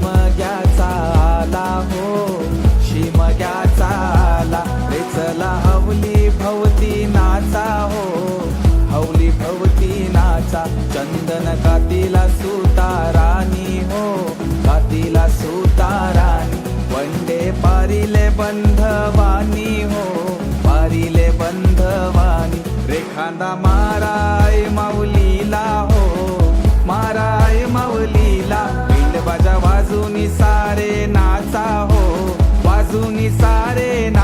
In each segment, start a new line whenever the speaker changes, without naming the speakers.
my arena.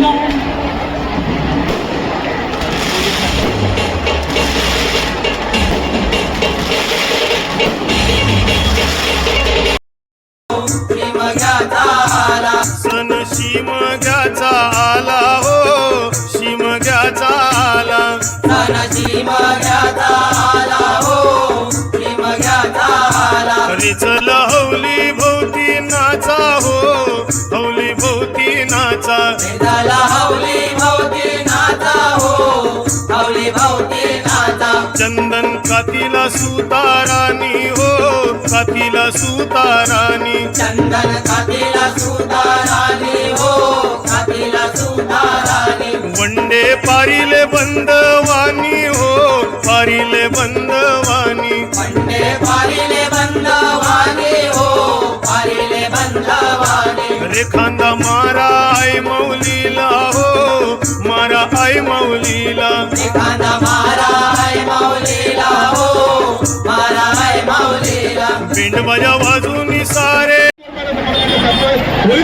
वाजूनी सारे नाचा
सण शिमग्याचा आला हो शिमग्याचा आला. अरे चल चंदन कातीला सुतारानी हो कातीला सुतारानी
चंदन कातीला सुतारानी हो कातीला सुतारानी
वंडे पारिले बंदवानी हो पारिले बंदवानी.
पंडे पारिले बंदवानी हो पारिले बंदवानी.
रे खांदा मारा आई मौलीला हो मारा आई मौलीला
एखादा मारा आहे माऊलीला हो. मारा आहे माऊलीला.
पिंड बजा वाजूनी सारे.
होळी